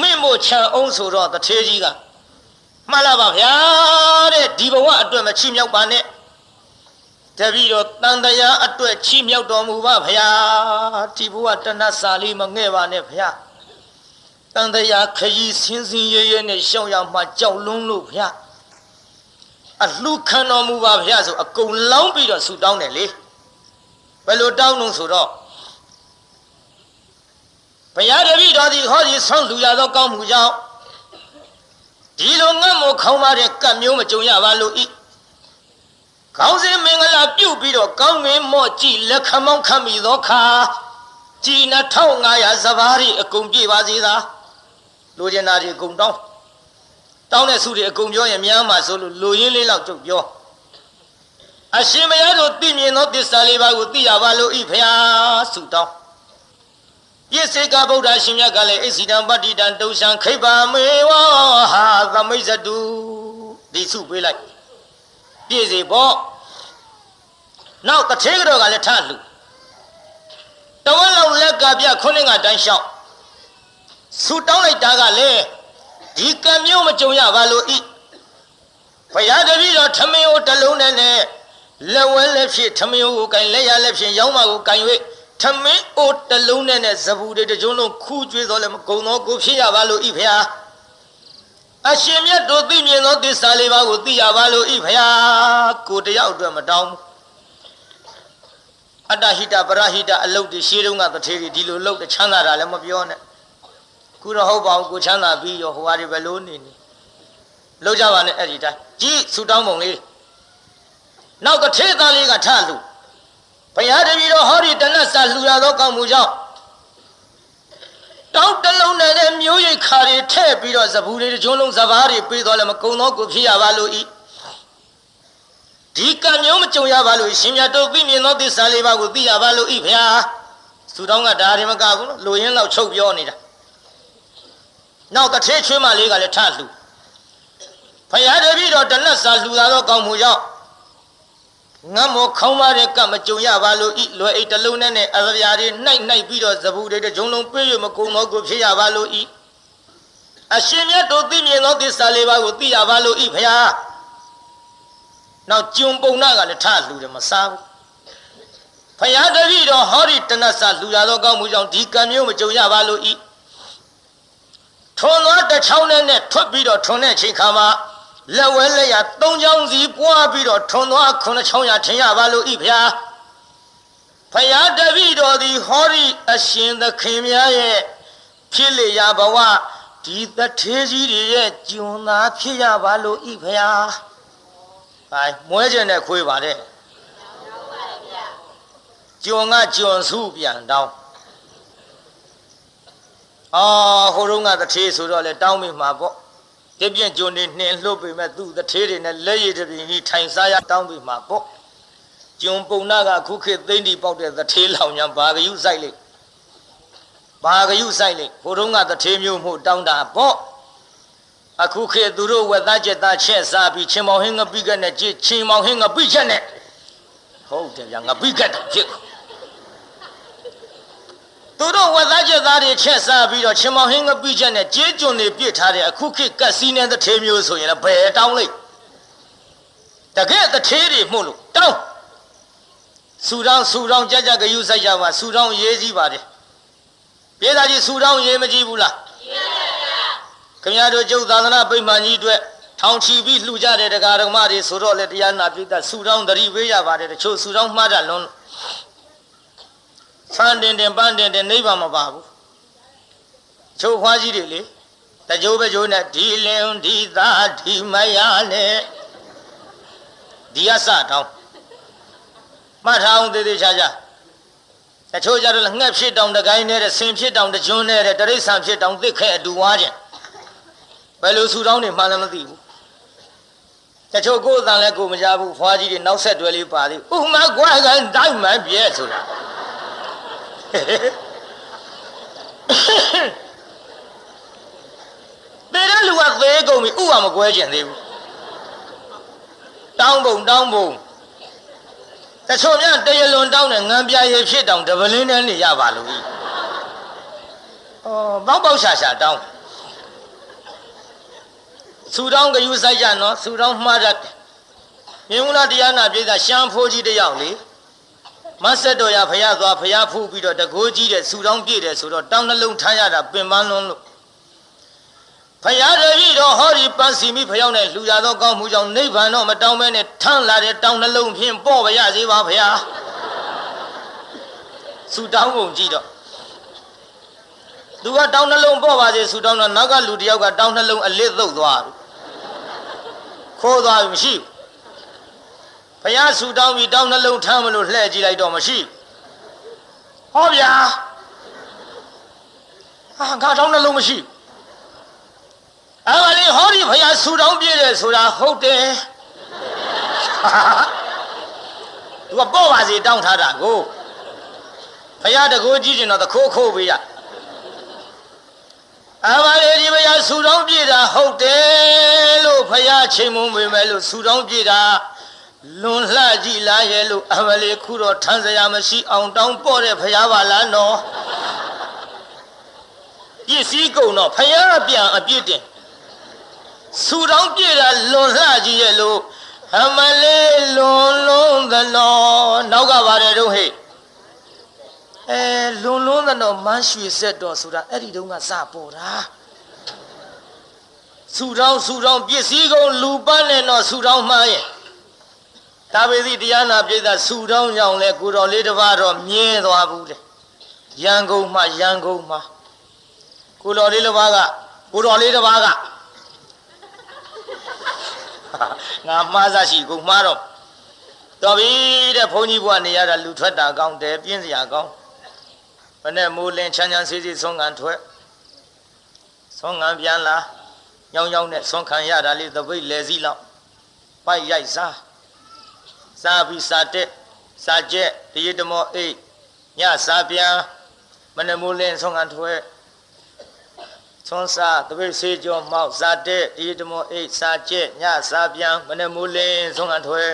မင့်မို့ခြံအောင်ဆိုတော့တထေးကြီးကမှတ်လာပါဗျာတဲ့ဒီဘဝအတွက်မချီမြောက်ပါနဲ့တပည့်တော်တန်တရားအတွက်ချီမြောက်တော်မူပါဗျာဒီဘဝတဏ္ဍစာလေးမငဲ့ပါနဲ့ဗျာတန်တရားခရီးစင်းစင်းရဲရဲနဲ့ရှောင်းရမှကြောက်လွန်းလို့ဗျာအလှခံတော်မူပါဗျာဆိုအကုန်လောင်းပြီးတော့ဆူတောင်းတယ်လေဘယ်လိုတောင်းလို့ဆိုတော့ ဘုရားတပည့်တော်ဒီဟောဒီဆောင်းလူရသောကောင်းမှုကြောင့်ဒီလိုငတ်မို့ခေါင်းပါတဲ့ကတ်မျိုးမကြုံရပါလို့ဤခေါင်းစင်းမင်္ဂလာပြုတ်ပြီးတော့ကောင်းငင်မော့ကြည့်လက်ခမောင်းခတ်မိသောခါကြည်2500စဘာရီအကုန်ပြည့်ပါစေသာလိုချင်တာဒီအကုန်တောင်းတောင်းတဲ့စုတွေအကုန်ပြောရင်များမှာဆိုလို့လိုရင်းလေးလောက်ကြုတ်ပြောအရှင်မရတို့သိမြင်သောသစ္စာလေးပါးကိုသိရပါလို့ဤဖျားဆုတောင်း ပြည့်စေကဗုဒ္ဓရှင်မြတ်ကလည်းအိစီတံပတ္တိတံတုံရှံခိဗ္ဗမေဝဟာသမိတ်ဇတုဒီစုပေးလိုက်ပြည့်စေပေါ့နောက်တထေးကတော့ကလည်းထလှတဝက်လောက်လက်ကပြခုနှစ်ကတန်းလျှောက်ဆူတောင်းလိုက်တာကလည်းဒီကံမျိုးမကြုံရပါလို့ဤဘုရားတပည့်တော်ထမင်းကိုတလုံးနဲ့နဲ့လက်ဝဲလက်ဖြစ်ထမင်းကိုကင်လက်ရလက်ဖြစ်ရောင်းမကိုကင်၍ ထမင်းအိုတလုံးနဲ့နဲ့ဇပူတွေတကြုံလုံးခူးကျွေးတော်လည်းမကုံတော့ကိုဖြစ်ရပါလို့ဤဖျားအရှင်မြတ်တို့သိမြင်သောသစ္စာလေးပါးကိုသိရပါလို့ဤဖျားကိုတယောက်အတွက်မတောင်းဘူးအတ္တဟိတပရဟိတအလုတ်တွေရှေးတုန်းကတထေကြီးဒီလိုလုတ်ချမ်းသာတာလည်းမပြောနဲ့ခုတော့ဟုတ်ပါဘူးကိုချမ်းသာပြီးရောဟိုဟာတွေဘယ်လိုနေနေလောက်ကြပါနဲ့အဲ့ဒီတိုင်းကြည့်ဆူတောင်းပုံလေးနောက်တထေသားလေးကထလူ ဘုရားတပည့်တော်ဟောဒီတနတ်စာလှူရသောကောင်းမှုကြောင့်တောင်းတလုံးနဲ့လည်းမျိုးရိတ်ခါတွေထည့်ပြီးတော့ဇဘူးတွေတကြုံလုံးဇဘာတွေပေးတော်လည်းမကုံတော့ကိုဖြစ်ရပါလို့ဤဒီကံမျိုးမကြုံရပါလို့ရှင်မြတ်တို့သိမြင်သောသစ္စာလေးပါးကိုသိရပါလို့ဤဗျာသူတောင်းကဒါတွေမကဘူးလို့လူရင်းလောက်ချုပ်ပြောနေတာနောက်တစ်ထေးချွေးမလေးကလည်းထလှူဖယားတပည့်တော်တနတ်စာလှူသာသောကောင်းမှုကြော င့်ငတ်မောခေါင်းပါတဲ့ကမကြုံရပါလို့ဤလွယ်အိတ်တလုံးနဲ့နဲ့အစရာတွေနှိုက်နှိုက်ပြီးတော့ဇဘူးတွေတကြုံလုံးပြေးရမကုံတော့ကိုဖြစ်ရပါလို့ဤအရှင်မြတ်တို့သိမြင်သောသစ္စာလေးပါးကိုသိရပါလို့ဤဖယားနောက်ကျုံပုံနာကလည်းထလှူတယ်မစားဘူးဖယားတပည့်တော်ဟောဒီတနတ်စာလှူရသောကောင်းမှုကြောင့်ဒီကံမျိုးမကြုံရပါလို့ဤထွန်သွားတစ်ချောင်းနဲ့နဲ့ထွက်ပြီးတော့ထွန်တဲ့ချိန်ခါမှာ လက်ဝဲလက်ရသုံးချောင်းစီပွားပြီးတော့ထွန်သွားခုနှစ်ချောင်းရထင်ရပါလို့ဤဖျားဖယားတပည့်တော်သည်ဟောဒီအရှင်သခင်များရဲ့ဖြစ်လေရဘဝဒီတထေးကြီးတွေရဲ့ဂျွန်သားဖြစ်ရပါလို့ဤဖျားဟိုင်မွဲကျင်တဲ့ခွေးပါတဲ့ဂျွန်ကဂျွန်စုပြန်တောင်းအာဟိုတုန်းကတထေးဆိုတော့လေတောင်းမိမှာပေါ့ တပြင့်ဂျွန်နေနှင်လှုပ်ပေမဲ့သူ့တထေးတွေနဲ့လက်ရည်တပြင်းကြီးထိုင်စားရတောင်းမိမှာပေါ့ဂျွန်ပုံနာကခုခေတ်သိမ့်တီပေါက်တဲ့တထေးလောင်ညာဘာဂယုဆိုင်လိဘာဂယုဆိုင်လိဟိုတုန်းကတထေးမျိုးမှုတောင်းတာပေါ့အခုခေတ်သူတို့ဝက်သားချက်သားချက်စားပြီးချင်းမောင်ဟင်းငပိကနဲ့ကြည့်ချင်းမောင်ဟင်းငပိချက်နဲ့ဟုတ်တယ်ဗျာငပိကတော့ဖြစ် သူတို့ဝက်သားချက်သားတွေချက်စားပြီးတော့ချင်းမောင်ဟင်းငပိချက်နဲ့ကြေးကျွန်တွေပြစ်ထားတဲ့အခုခေတ်ကက်စီနဲ့တထေးမျိုးဆိုရင်လည်းဘယ်တောင်းလိုက်တကယ်တထေးတွေမှုလို့တောင်းဆူတောင်းဆူတောင်းကြကြဂယုဆိုင်ကြပါဆူတောင်းရေးကြီးပါတယ်ပြေသာကြီးဆူတောင်းရေးမကြည့်ဘူးလားခင်ဗျားတို့ကျုပ်သာသနာပိမှန်ကြီးအတွက်ထောင်ချီပြီးလှူကြတဲ့တရားဓမ္မတွေဆိုတော့လေတရားနာပြုတဆူတောင်းတတိဝေးရပါတယ်တချို့ဆူတောင်းမှားတာလွန်း ဖန်တင်တင်ပန်းတင်တင်နိဗ္ဗာန်မပါဘူးချိုးဖွားကြီးတွေလေတကြိုးပဲကြိုးနဲ့ဒီလင်ဒီသားဒီမယားနဲ့ဒီအစတောင်းမှတ်ထားအောင်သေးသေးချာချာတချို့ကြတော့ငှက်ဖြစ်တောင်တကိုင်းနဲ့ဆင်ဖြစ်တောင်တကျွန်းနဲ့တရိษံဖြစ်တောင်သစ်ခဲအတူဝါခြင်းဘယ်လိုဆူတောင်းနေမှလည်းမသိဘူးတချို့ကိုယ်အတန်လည်းကိုမကြဘူးဖွားကြီးတွေနောက်ဆက်တွဲလေးပါသေးဥမကွာကန်တိုက်မှပြဲဆိုတာ တေတဲ့လူကသေးကုန်ပြီဥကမကွဲကျင်သေးဘူးတောင်းပုံတောင်းပုံတချို့များတရလွန်တောင်းတဲ့ငံပြရေဖြစ်တောင်တပလင်းနဲ့နေရပါလို့ဩပေါက်ပေါက်ရှာရှာတောင်းဆူတောင်းကယူဆိုင်ကြနော်ဆူတောင်းမှားတတ်မြင်မလားတရားနာပြည်သားရှမ်းဖိုးကြီးတယောက်လေ မဆက်တော်ရဖရသွားဖရဖူးပြီးတော့တကိုးကြီးတဲ့ဆူတောင်းပြည့်တယ်ဆိုတော့တောင်းနှလုံးထားရတာပင်ပန်းလွန်းလို့ဖရာတပည့်တော်ဟောဒီပန်းစီမိဖယောင်းနဲ့လူရသောကောင်းမှုကြောင့်နိဗ္ဗာန်တော့မတောင်းမဲနဲ့ထမ်းလာတဲ့တောင်းနှလုံးဖြင့်ပေါ့ပါရစေပါဖရာဆူတောင်းကုန်ကြည့်တော့သူကတောင်းနှလုံးပေါ့ပါစေဆူတောင်းတော့နောက်ကလူတယောက်ကတောင်းနှလုံးအလစ်သုတ်သွားပြီခိုးသွားပြီမရှိဘူး ဖရာဆူတောင်းပြီးတောင်းနှလုံးထမ်းမလို့လှဲ့ကြည့်လိုက်တော့မရှိဟောဗျာဟာငါတောင်းနှလုံးမရှိအဲ့ဒါလေးဟောဒီဖရာဆူတောင်းပြည့်တယ်ဆိုတာဟုတ်တယ်သူကပေါ့ပါစေတောင်းထားတာကိုဖရာတကိုးကြည့်ရင်တော့သခိုးခိုးပေးရအမလေးဒီဘုရားဆူတောင်းပြေတာဟုတ်တယ်လို့ဖရာချိန်မုံပေမဲ့လို့ဆူတောင်းပြေတာ လွန်လှကြည့်လားရဲ့လို့အမလေးခုတော့ထမ်းစရာမရှိအောင်တောင်းပေါ့တဲ့ဖရာပါလားနော်ပစ္စည်းကုန်တော့ဖရာပြန်အပြစ်တင်ဆူတောင်းပြေတာလွန်လှကြည့်ရဲ့လို့အမလေးလွန်လွန်သနော်နောက်ကပါတယ်တို့ဟဲ့အဲလွန်လွန်းတဲ့တော့မန်းရွှေဆက်တော်ဆိုတာအဲ့ဒီတုန်းကစပေါ်တာဆူတောင်းဆူတောင်းပစ္စည်းကုန်လူပန်းနဲ့တော့ဆူတောင်းမှန်းရဲ့ ဒါပေသည့်တရားနာပြိဿဆူတောင်းကြောင့်လဲကိုတော်လေးတစ်ပါးတော့မြဲသွားဘူးတဲ့ရန်ကုန်မှရန်ကုန်မှကိုတော်လေးတစ်ပါးကကိုတော်လေးတစ်ပါးကငါမှားစားရှိကုန်မှားတော့တော်ပြီတဲ့ဘုန်းကြီးဘုရားနေရတာလူထွက်တာကောင်းတယ်ပြင်းစရာကောင်းဘယ်နဲ့မိုးလင်းချမ်းချမ်းစီစီဆုံးကန်ထွက်ဆုံးကန်ပြန်လာညောင်းညောင်းနဲ့ဆုံးခံရတာလေးသပိတ်လဲစည်းလောက်ပိုက်ရိုက်စား စားပြီးစားတက်စားကျက်တရေတမောအိတ်ညစားပြန်မနဲ့မိုးလင်းဆုံးကန်ထွက်သွန်စားတပိတ်ဆေးကြောမောက်စားတက်တရေတမောအိတ်စားကျက်ညစားပြန်မနဲ့မိုးလင်းဆုံးကန်ထွက်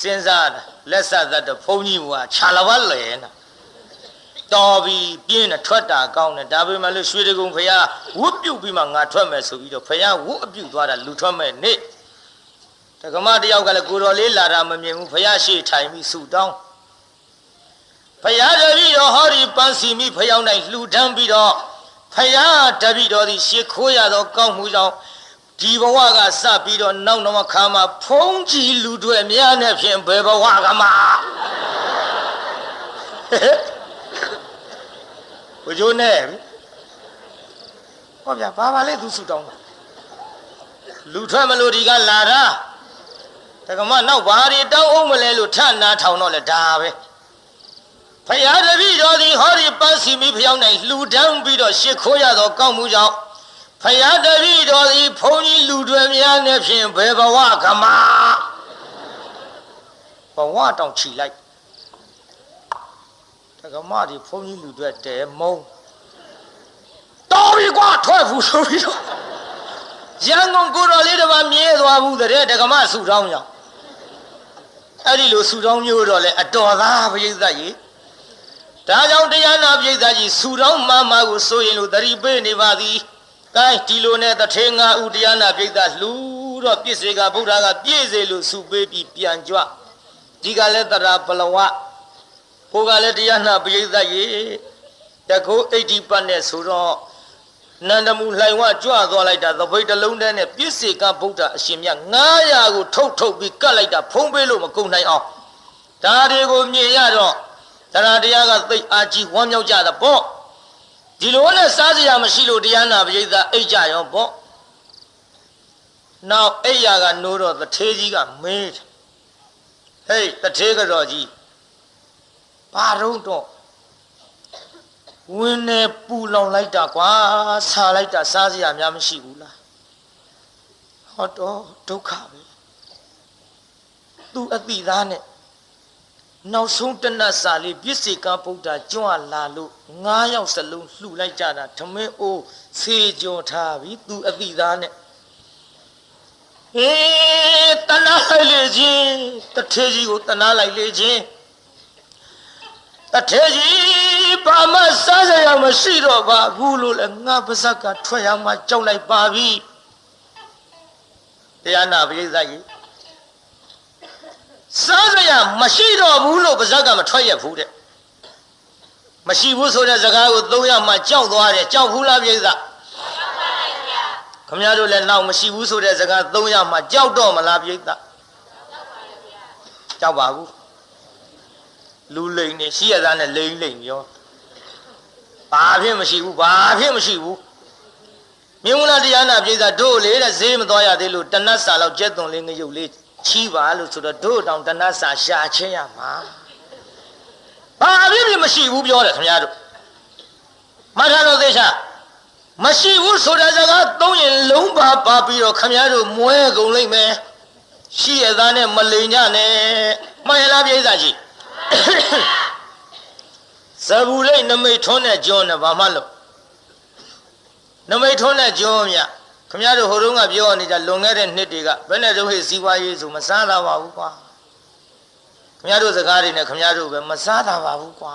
စဉ်းစားလက်ဆက်သက်တော့ဘုန်းကြီးကခြာလဝတ်လဲနာတော်ပြီပြင်းနဲ့ထွက်တာကောင်းတယ်ဒါပေမဲ့လို့ရွှေတကုံဖရာဝုတ်ပြုတ်ပြီးမှငါထွက်မယ်ဆိုပြီးတော့ဖရာဝုတ်အပြုတ်သွားတာလူထွက်မဲ့နေ့ တက္ကမတယောက်ကလည်းကိုတော်လေးလာတာမမြင်ဘူးဖရာရှေ့ထိုင်ပြီးဆူတောင်းဖရာတပည့်တော်ဟောဒီပန်းစီမိဖယောင်းတိုင်းလှူဒန်းပြီးတော့ဖရာတပည့်တော်သည်ရှေ့ခိုးရသောကောင်းမှုကြောင့်ဒီဘဝကစပြီးတော့နောက်နောက်ခါမှာဖုံးကြည့်လူတွေများနဲ့ဖြင့်ဘယ်ဘဝကမှဘုဂျိုးနဲ့ဟောဗျာဘာပါလဲသူဆူတောင်းလူထွက်မလို့ဒီကလာတာ တက္ကမနောက်ဘာတွေတောင်းအောင်မလဲလို့ထနာထောင်တော့လေဒါပဲဖယားတပည့်တော်သည်ဟောဒီပန်းစီမိဖျောင်းနိုင်လှူဒန်းပြီးတော့ရှ िख ိုးရသောကောင်းမှုကြောင့်ဖယားတပည့်တော်သည်ဘုန်းကြီးလူတွေများနဲ့ဖြင့်ဘယ်ဘဝကမှဘဝတောင်ချီလိုက်တက္ကမဒီဘုန်းကြီးလူတွေတဲမုံတော်ပြီကွာထွက်ဘူးဆိုပြီးတော့ရန်ကုန်ကိုတော်လေးတစ်ပါးမြဲသွားဘူးတဲ့တက္ကမဆူတောင်းကြောင့် အဲ့ဒီလိုဆူတောင်းမျိုးတော့လေအတော်သားပရိသတ်ကြီးဒါကြောင့်တရားနာပရိသတ်ကြီးဆူတောင်းမှမှကိုဆိုရင်လို့သတိပေးနေပါသည်ကဲဒီလိုနဲ့တထေငါဥတရားနာပရိသတ်လှူတော့ပြည့်စေကဗုဒ္ဓကပြည့်စေလို့ဆူပေးပြီးပြန်ကြွဒီကလည်းတရာပလဝကိုကလည်းတရားနာပရိသတ်ကြီးတကုအိဋ္ဌိပတ်နဲ့ဆိုတော့ နန္ဒမူလှိုင်ဝကြွသွားလိုက်တာသပိတ်တလုံးတည်းနဲ့ပြည့်စေကဗုဒ္ဓအရှင်မြတ်900ကိုထုတ်ထုတ်ပြီးကတ်လိုက်တာဖုံးပေးလို့မကုန်နိုင်အောင်ဒါတွေကိုမြင်ရတော့တရားတရားကသိအားကြီးဝမ်းမြောက်ကြတာပေါ့ဒီလိုနဲ့စားစရာမရှိလို့တရားနာပရိသတ်အိတ်ကြရောပေါ့နောက်အိယာကနိုးတော့တထေးကြီးကမေးဟေးတထေးကတော်ကြီးဘာတော့တော့ ဝင်းနေပူလောင်လိုက်တာကွာဆာလိုက်တာစားစရာများမရှိဘူးလားဟောတော့ဒုက္ခပဲသူအတိသားနဲ့နောက်ဆုံးတနတ်စာလေးပြည့်စေကဗုဒ္ဓကျွမ်းလာလို့ငါးယောက်စလုံးလှူလိုက်ကြတာဓမင်းအိုးဆေးကြောထားပြီသူအတိသားနဲ့ဟေးတနာလိုက်လေချင်းတထေကြီးကိုတနာလိုက်လေချင်းတထေကြီးပဘာမှစားစရာ မရှိတော့ပါဘူးလို့လည်းငါပါဇက်ကထွက်ရမှကြောက်လိုက်ပါပြီတရားနာပရိသတ်ကြီးစားစရာမရှိတော့ဘူးလို့ပါဇက်ကမထွက်ရဘူးတဲ့မရှိဘူးဆိုတဲ့စကားကိုသုံးရမှကြောက်သွားတယ်ကြောက်ဘူးလားပရိသတ်ခမရတို့လည်းနောက်မရှိဘူးဆိုတဲ့စကားသုံးရမှကြောက်တော့မလားပရိသတ်ကြောက်ပါဘူးလူလိန်နေရှိရသားနဲ့လိန်လိန်ပြော ဘာဖြစ်မရှိဘူးဘာဖြစ်မရှိဘူးမြင်းမလားတရားနာပြည်သာတို့လေတဲ့ဈေးမသွားရသေးလို့တနတ်စာလောက်ကျက်သွန်လေးငရုတ်လေးချီးပါလို့ဆိုတော့တို့တောင်တနတ်စာရှာချင်းရမှာဘာဖြစ်ဖြစ်မရှိဘူးပြောတယ်ခင်ဗျားတို့မထာတော်သေချာမရှိဘူးဆိုတဲ့စကားသုံးရင်လုံးပါပါပြီးတော့ခင်ဗျားတို့မွဲကုန်လိမ့်မယ်ရှိရသားနဲ့မလိန်ကြနဲ့မှန်ရလားပြည်သာကြီး ဇဘူရိတ်နမိတ်ထွန်းတဲ့ကျွန်းနဲ့ဘာမှလို့နမိတ်ထွန်းတဲ့ကျွန်းမြခမရတို့ဟိုတုန်းကပြောနေကြလွန်ခဲ့တဲ့နှစ်တွေကဘယ်နဲ့တော့ဟေ့စီးပွားရေးဆိုမစားတာပါဘူးကွာခမရတို့စကားတွေနဲ့ခမရတို့ပဲမစားတာပါဘူးကွာ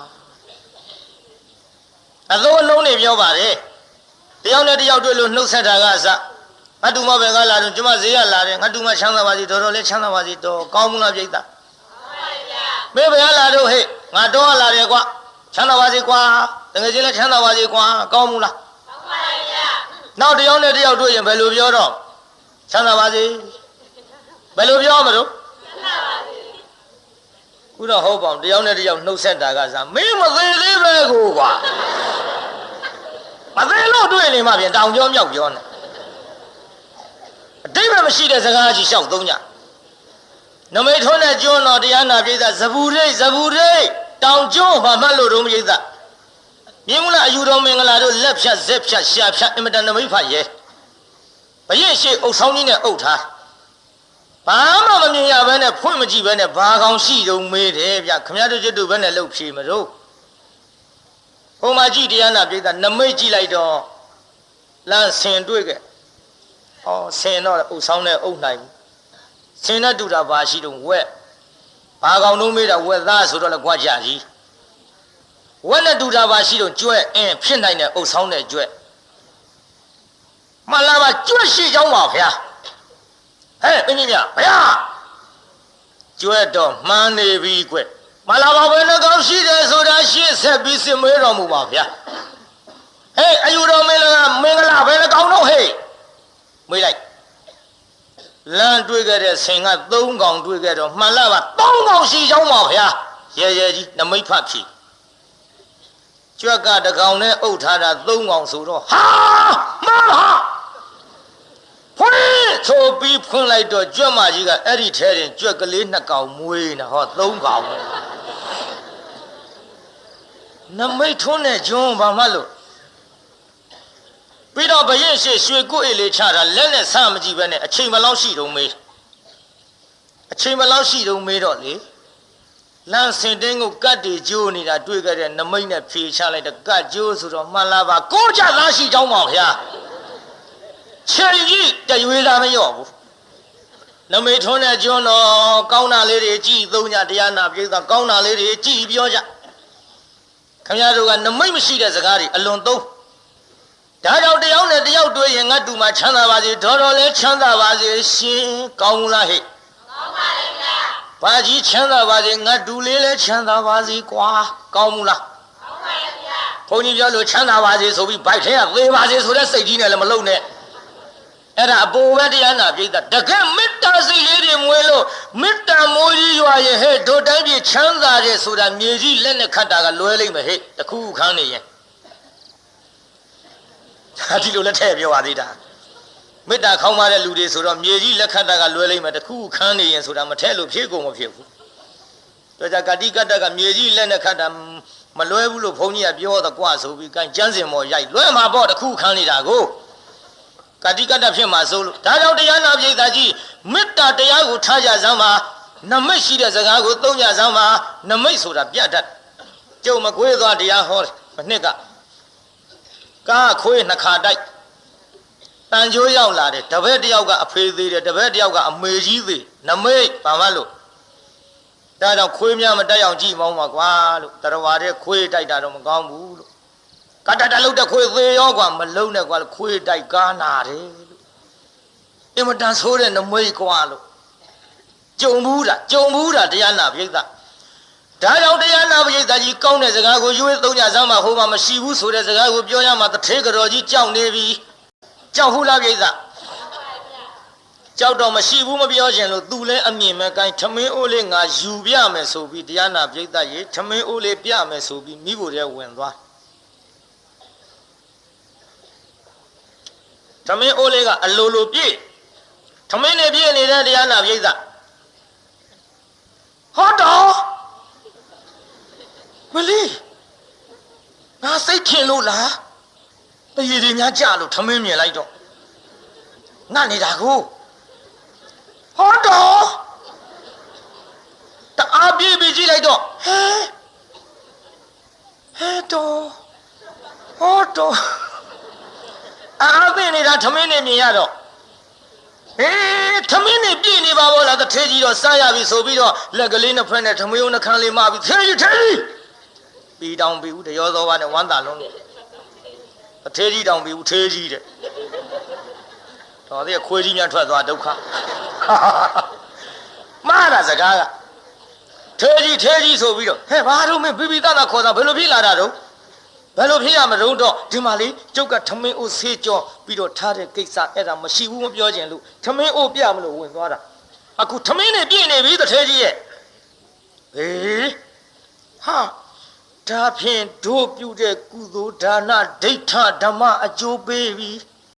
အသောအလုံးနေပြောပါတယ်တယောက်နဲ့တယောက်တွေ့လို့နှုတ်ဆက်တာကအစငါတူမပဲကလာတော့ကျမဈေးရလာတယ်ငါတူမချမ်းသာပါစီတော်တော်လေးချမ်းသာပါစီတော်ကောင်းမှုလားပြိတ္တာမေဘယ်လာတော့ဟဲ့ငါတော့လာတယ်ကွာ ချမ်းသာပါစေကွာတကယ်ချင်းလည်းချမ်းသာပါစေကွာကောင်းမှုလားကောင်းပါဗျာနောက်တယောက်နဲ့တယောက်တွေ့ရင်ဘယ်လိုပြောတော့ချမ်းသာပါစေဘယ်လိုပြောမလို့ချမ်းသာပါစေခုတော့ဟုတ်ပါအောင်တယောက်နဲ့တယောက်နှုတ်ဆက်တာကစားမင်းမသေးသေးပဲကိုကွာမသေးလို့တွေ့နေမှပြင်တောင်ပြောမြောက်ပြောနေအတိတ်ပဲမရှိတဲ့စကားကြီးရှောက်သုံးကြနမိတ်ထွန်းတဲ့ကျွန်းတော်တရားနာပြည်သားဇဘူရိတ်ဇဘူရိ တ်တောင်ကျွန်းဘာမှလို့တော့မရိသားမြင်းမလားအယူတော်မင်္ဂလာတို့လက်ဖြတ်ဇက်ဖြတ်ရှာဖြတ်အင်မတန်နမိတ်ဖတ်ရဲဘရင်ရှိအုပ်ဆောင်ကြီးနဲ့အုပ်ထားဘာမှမမြင်ရဘဲနဲ့ဖွင့်မကြည့်ဘဲနဲ့ဘာကောင်ရှိတုံမေးတယ်ဗျခမရတို့ကျွတ်တို့ဘဲနဲ့လှုပ်ဖြေမလို့ဟိုမှာကြည့်တရားနာပြည်သားနမိတ်ကြည့်လိုက်တော့လမ်းဆင်တွေ့ခဲ့ဩဆင်တော့အုပ်ဆောင်နဲ့အုပ်နိုင်ဘူးဆင်းနဲ့တူတာဘာရှိတုံးဝက် ဘာကောင်လုံးမေးတာဝက်သားဆိုတော့လည်းကြွားကြကြီးဝက်နဲ့တူတာဘာရှိတုံးကျွဲ့အင်းဖြစ်နိုင်တဲ့အုပ်ဆောင်တဲ့ကျွဲ့မှန်လားပါကျွဲ့ရှိကြောင်းပါဗျာဟဲ့အင်းကြီးမြဗျာကျွဲ့တော့မှန်းနေပြီကွမှန်လားပါဘယ်နှကောင်ရှိတယ်ဆိုတာရှေ့ဆက်ပြီးစင်မေးတော်မူပါဗျာဟဲ့အယူတော်မင်းလားမင်္ဂလာဘယ်နှကောင်တော့ဟဲ့မေးလိုက် လမ်းတွေ့ခဲ့တဲ့ဆင်က၃កောင်တွေ့ခဲ့တော့မှန်လားပါ၃កောင်ရှိချောင်းပါဗျာရဲရဲကြီးနမိတ်ဖတ်ဖြီကြွက်ကတကောင်နဲ့အုပ်ထားတာ၃កောင်ဆိုတော့ဟာမဟာဖွင့်ဆိုပြီးဖွင့်လိုက်တော့ကြွက်မကြီးကအဲ့ဒီထဲတင်ကြွက်ကလေးနှစ်ကောင်မွေးနေဟော၃កောင်နမိတ်ထွန်းတဲ့ကျွန်းဘာမှလို့ ပြီးတော့ဘရင်ရှိရွှေကုအေလေးချတာလက်နဲ့ဆမကြည့်ပဲနဲ့အချိန်မလောက်ရှိတုံးမေးအချိန်မလောက်ရှိတုံးမေးတော့လေလမ်းစင်တင်းကိုကတ်တွေကျိုးနေတာတွေ့ကြတဲ့နမိတ်နဲ့ဖြေချလိုက်တဲ့ကတ်ကျိုးဆိုတော့မှန်လားပါကိုကြသားရှိကြောင်းပါဗျာချေကြီးတရွေးလာမရော့ဘူးနမိတ်ထွန်းတဲ့ကျွန်းတော်ကောင်းတာလေးတွေကြည်သုံးကြတရားနာပြေသာကောင်းတာလေးတွေကြည်ပြောကြခင်ဗျားတို့ကနမိတ်မရှိတဲ့စကားတွေအလွန်သုံး ဒါကြောင့်တယောက်နဲ့တယောက်တွေ့ရင်ငါတူမှာချမ်းသာပါစေတော်တော်လေးချမ်းသာပါစေရှင်ကောင်းလားဟဲ့ကောင်းပါလေဗျာဘာကြီးချမ်းသာပါစေငါတူလေးလည်းချမ်းသာပါစေကွာကောင်းမှုလားကောင်းပါလေဗျာဘုန်းကြီးပြောလို့ချမ်းသာပါစေဆိုပြီးဘိုက်ထဲကသေပါစေဆိုတဲ့စိတ်ကြီးနဲ့လည်းမလုံနဲ့အဲ့ဒါအပေါ်ပဲတရားနာပြိတ္တာတကယ်မေတ္တာစိတ်လေးတွေမွေးလို့မေတ္တာမိုးကြီးရွာရင်ဟဲ့တို့တိုင်းပြည်ချမ်းသာတယ်ဆိုတာမြေကြီးလက်နဲ့ခတ်တာကလွဲလိမ့်မယ်ဟဲ့တခုခန်းနေရင် ဒါဒီလိုလက်ထည့်ပြောပါသေးတာမေတ္တာခေါင်းပါတဲ့လူတွေဆိုတော့မြေကြီးလက်ခတ်တာကလွဲလိမ့်မယ်တခုခန်းနေရင်ဆိုတာမထည့်လို့ဖြည့်ကုန်မဖြစ်ဘူးတော့ကြကတိကတ္တကမြေကြီးလက်နဲ့ခတ်တာမလွဲဘူးလို့ဘုန်းကြီးကပြောတော့ကွာဆိုပြီးကန်ကျန်းစင်မော်ရိုက်လွဲမှာပေါ့တခုခန်းနေတာကိုကတိကတ္တဖြစ်မှာစိုးလို့ဒါကြောင့်တရားနာပြေသာကြီးမေတ္တာတရားကိုထားကြစမ်းပါနမိတ်ရှိတဲ့စကားကိုသုံးကြစမ်းပါနမိတ်ဆိုတာပြတ်တတ်ကျုံမကွေးသွားတရားဟောမနှစ်က ကားခွေးနှစ်ခါတိုက်တန်ကြိုးရောက်လာတယ်တပည့်တယောက်ကအဖေသေးတယ်တပည့်တယောက်ကအမေကြီးသေးနမိတ်ဘာမှလို့ဒါကြောင့်ခွေးများမတက်အောင်ကြည့်မောင်းပါကွာလို့တရဝါတဲ့ခွေးတိုက်တာတော့မကောင်းဘူးလို့ကတတလုတ်တဲ့ခွေးသေးရောကွာမလုံးနဲ့ကွာခွေးတိုက်ကားနာတယ်လို့အင်မတန်ဆိုးတဲ့နမွေးကွာလို့ကြုံဘူးလားကြုံဘူးလားတရားနာပြိဿ ဒါကြောင့်တရားနာပြိဿကြီးကောင်းတဲ့စကားကိုရွေးသုံးကြစမ်းမှာဟိုမှာမရှိဘူးဆိုတဲ့စကားကိုပြောရမှာတထေးကြော်ကြီးကြောက်နေပြီကြောက်ဘူးလားပြိဿကြောက်တော့မရှိဘူးမပြောချင်လို့သူလဲအမြင်မဲ့ကိုင်းထမင်းအိုးလေးငါယူပြမယ်ဆိုပြီးတရားနာပြိဿရေထမင်းအိုးလေးပြမယ်ဆိုပြီးမိဖို့တဲ့ဝင်သွားထမင်းအိုးလေးကအလိုလိုပြည့်ထမင်းနဲ့ပြည့်နေတဲ့တရားနာပြိဿဟောတော် မလီငါစိတ်ထင်လို့လားတရေတွေများကြလို့ထမင်းမြင်လိုက်တော့ငါနေတာကိုဟောတော်တအားပြေးပြီးကြည့်လိုက်တော့ဟဲဟဲတော်ဟောတော်အားသိနေတာထမင်းနဲ့မြင်ရတော့ဟေးထမင်းနဲ့ပြည့်နေပါဘောလားတထေးကြီးတော့စားရပြီဆိုပြီးတော့လက်ကလေးနှစ်ဖက်နဲ့ထမင်းုံနှခမ်းလေးမပြီးထေးကြီးထေးကြီး ပြီးတောင်ပြီးဦးတရောသောဘာနဲ့ဝမ်းသာလုံးလို့တထေးကြီးတောင်ပြီးဦးထေးကြီးတဲ့တော်သေးခွေးကြီးများထွက်သွားဒုက္ခမှားတာစကားကထေးကြီးထေးကြီးဆိုပြီးတော့ဟဲ့ဘာလို့မင်းပြီးပြီးသားသားခေါ်တာဘယ်လိုဖြစ်လာတာတော့ဘယ်လိုဖြစ်ရမလို့တော့ဒီမှာလေကျုပ်ကထမင်းအိုးဆေးကြောပြီးတော့ထားတဲ့ကိစ္စအဲ့ဒါမရှိဘူးမပြောချင်လို့ထမင်းအိုးပြမလို့ဝင်သွားတာအခုထမင်းနဲ့ပြည့်နေပြီတထေးကြီးရဲ့ဟေးဟာ ဒါဖြင့်တို့ပြုတဲ့ကုသိုလ်ဒါနဒိဋ္ဌဓမ္မအကျိုးပေးပြီ